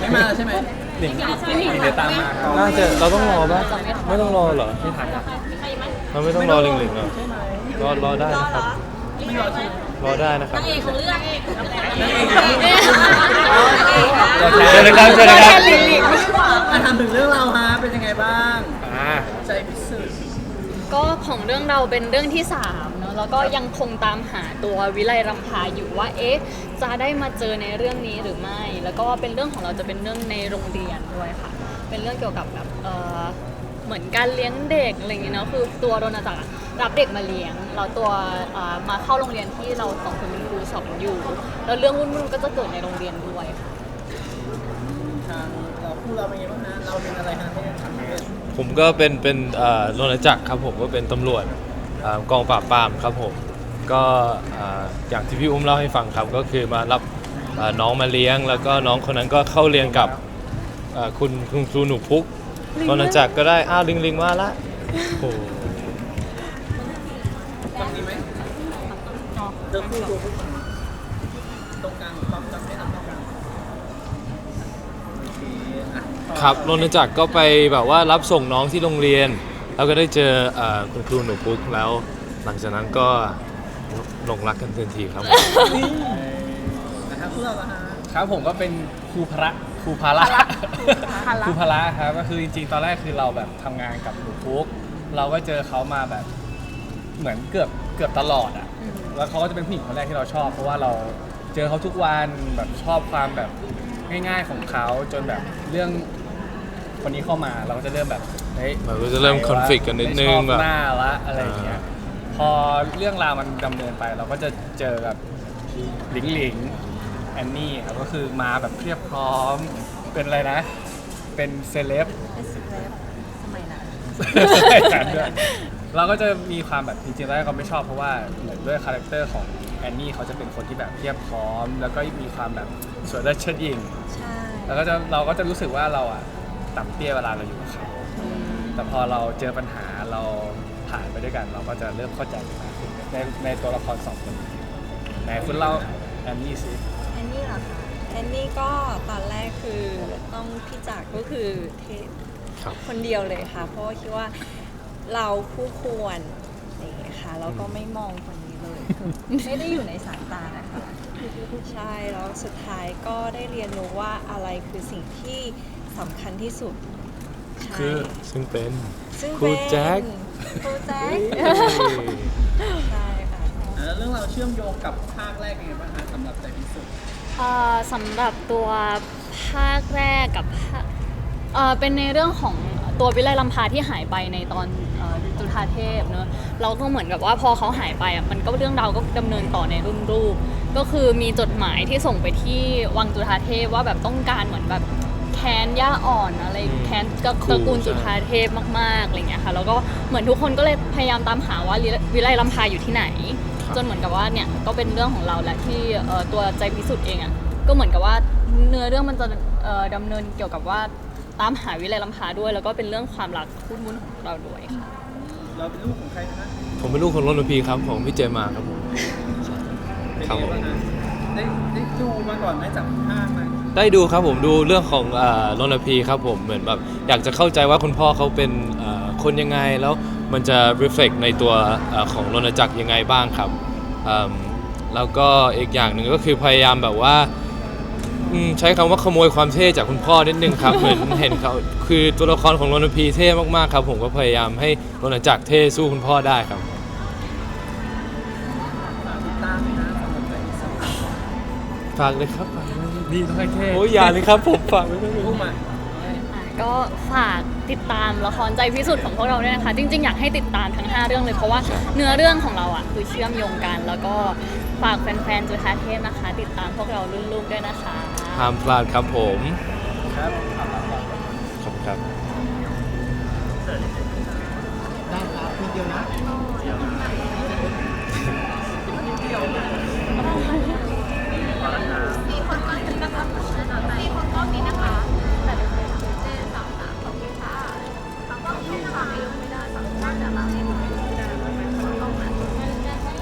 ไม่มาใช่ไหมหนิงหนิงเดี๋ยวตามมาครับน่าจะเราต้องรอปะไม่ต้องรอเหรอไม่ทันครับเราไม่ต้องรอลิงลิงเหรอรอรอได้นะครับไม่รอใช่ไหมรอได้นะครับ นางเอกของเรื่องเอกนั่นเองเชิญนะครับเชิญนะครับอะถามถึงเรื่องเราฮะเป็นยังไงบ้าง อ่า ใจพิสุทธิ์ก็ของเรื่องเราเป็นเรื่องที่สามเนอะ แล้วก็ยังคงตามหาตัววิไลรำพาอยู่ว่าเอ๊ะจะได้มาเจอในเรื่องนี้หรือไม่ แล้วก็เป็นเรื่องของเราจะเป็นเรื่องในโรงเรียนด้วยค่ะ เป็นเรื่องเกี่ยวกับแบบเออเหมือนการเลี้ยงเด็กอะไรอย่างเงี้ยเนาะคือตัวโดนจักรอะรับเด็กมาเลี้ยงแล้วตัวเอ่อมาเข้าโรงเรียนที่เราสองคนเป็นครูสอนอยู่แล้วเรื่องวุ่นๆก็จะเกิดในโรงเรียนด้วยค่ะทางเราคู่เราเป็นยังไงบ้างฮะเราเป็นอะไรฮะที่ทำให้เป็นผมก็เป็นเป็นเอ่อรณจักรครับผมก็เป็นตำรวจเอ่อ กองปราบปรามครับผมก็เอ่อย่างที่พี่อุ้มเล่าให้ฟังครับก็คือมารับน้องมาเลี้ยง แล้วก็น้องคนนั้นก็เข้าเรียนกับคุณคุณครูหนูพุกรณจักรก็ได้อ้าวลิงลิงว่าละโอ้ครับรณจักรก็ไปแบบว่ารับส่งน้องที่โรงเรียน แล้วก็ได้เจอเอ่อคุณครูหนูพุกแล้ว หลังจากนั้นก็หลงรักกันทันทีครับผม นะครับคู่เราละฮะ ครับผมก็เป็นครูพระครูพาระ ครูพาระครับก็คือจริงๆตอนแรกคือเราแบบทำงานกับหนูพุกเราก็เจอเขามาแบบเหมือนเกือบเกือบตลอดอะแล้วเขาก็จะเป็นผู้หญิงคนแรกที่เราชอบ เพราะว่าเราเจอเขาทุกวันแบบชอบความแบบง่าย ๆของเขาจนแบบเรื่องคนนี้เข้ามาเราก็จะเริ่มแบบ เฮ้ยมันก็จะเริ่ม conflict กันนิดนึงไม่ชอบแบบหน้าละอะไรอย่างเงี้ยพอเรื่องราวมันดำเนินไปเราก็จะเจอกับหลิงหลิงแอนนี่ครับก็คือมาแบบเพียบพร้อมเป็นอะไรนะ เป็นเซเลบสมัยนั้นด้วยเราก็จะมีความแบบจริงๆแล้วก็ไม่ชอบเพราะว่าเหมือนด้วยคาแรคเตอร์ของแอนนี่เขาจะเป็นคนที่แบบเพียบพร้อม แล้วก็มีความแบบสวยและเชิดหญิงใช่ แล้วก็จะเราก็จะรู้สึกว่าเราอะต่ำเตี้ยเวลาเราอยู่กับเขา แต่พอเราเจอปัญหาเราผ่านไปด้วยกัน เราก็จะเริ่มเข้าใจกันมากขึ้นในในตัวละครสองคนนี้ไหนคุณเล่าแอนนี่สิแอนนี่เหรอคะแอนนี่ก็ตอนแรกคือต้องพี่จักรก็คือเทสครับ คนเดียวเลยค่ะ เพราะว่าคิดว่าเราคู่ควรอย่างเงี้ยค่ะแล้วก็ไม่มองคนนี้เลยคือไม่ได้อยู่ในสายตานะคะใช่แล้วสุดท้ายก็ได้เรียนรู้ว่าอะไรคือสิ่งที่สำคัญที่สุดใช่ คือซึ่งเป็นซึ่งครูเป็นแจ็ค ครูแจ็คใช่ค่ะอะ แล้วเรื่องเราวเชื่อมโยงกับภาคแรกยังไงบ้างฮะสำหรับใจพิสุทธิ์เอ่อสำหรับตัวภาคแรกกับภาคเอ่อเป็นในเรื่องของตัววิไลลำพาที่หายไปในตอนเอ่อจุฑาเทพเนอะเราก็เหมือนกับว่าพอเขาหายไปอะมันก็เรื่องราวก็ดำเนินต่อในรุ่นรูป ก็คือมีจดหมายที่ส่งไปที่วังจุฑาเทพว่าแบบต้องการเหมือนแบบ แค้นย่าอ่อนอะไรอืมแค้นตระขู่กูลใช่จุฑาเทพมากๆอะไรเงี้ยค่ะแล้วก็เหมือนทุกคนก็เลยพยายามตามหาว่าวิไลลำพาอยู่ที่ไหนครับจนเหมือนกับว่าเนี่ยก็เป็นเรื่องของเราแหละที่เอ่อตัวใจพิสุทธิ์เองอะก็เหมือนกับว่าเนื้อเรื่องมันจะเอ่อดำเนินเกี่ยวกับว่าตามหาวิไลลำพาด้วย แล้วก็เป็นเรื่องความรักคุ้นมุนของเราด้วยค่ะเราเป็นลูกของใครนะผมเป็นลูกของรณพีครับของพี่เจมาครับผมเป็นครัยับงไงบ้างฮะได้ได้ดูมาก่อนไหมจากภาคไหม ได้ดูครับผมดูเรื่องของเอ่อรณพีครับผมเหมือนแบบอยากจะเข้าใจว่าคุณพ่อเขาเป็นเอ่อคนยังไงแล้วมันจะ reflect ในตัวเอ่อของรณจักรยังไงบ้างครับเอิ่มแล้วก็อีกอย่างหนึ่งก็คือพยายามแบบว่าอืมใช้คำว่าขโมยความเท่จากคุณพ่อนิดนึงครับเหมือนเห็นเขาคือตัวละครของรณพีเท่มากๆครับ ผมก็พยายามให้รณจักรเท่สู้คุณพ่อได้ครับฝากติดตามนะสำหรับใจพิสุทธิ์ฝากเลยครับฝากเลย นี่ต้องให้เท่โอ้ยอย่าเลยครับผมฝากไว้ด้วยคู่มาอะก็ฝากติดตามละครใจพิสุทธิ์ของพวกเราด้วยนะคะ จริง ๆ อยากให้ติดตามทั้ง 5 เรื่องเลย เพราะว่าเนื้อเรื่องของเราอะคือเชื่อมโยงกัน แล้วก็ฝากแฟนๆจุฑาเทพนะคะ ติดตามพวกเรารุ่นลูกด้วยนะคะ ห้ามพลาดครับผมครับขอบคุณครับ ได้ครับมีเดียวนะ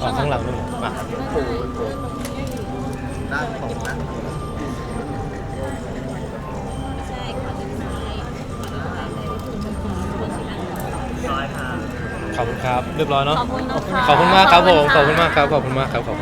ขอข้างหลังนู่นมาด้านของนะขอบคุณครับ เรียบร้อยเนาะขอบคุณนะคะขอบคุณมากครับผม ขอบคุณมากครับ ขอบคุณมากครับ ขอบคุณมาก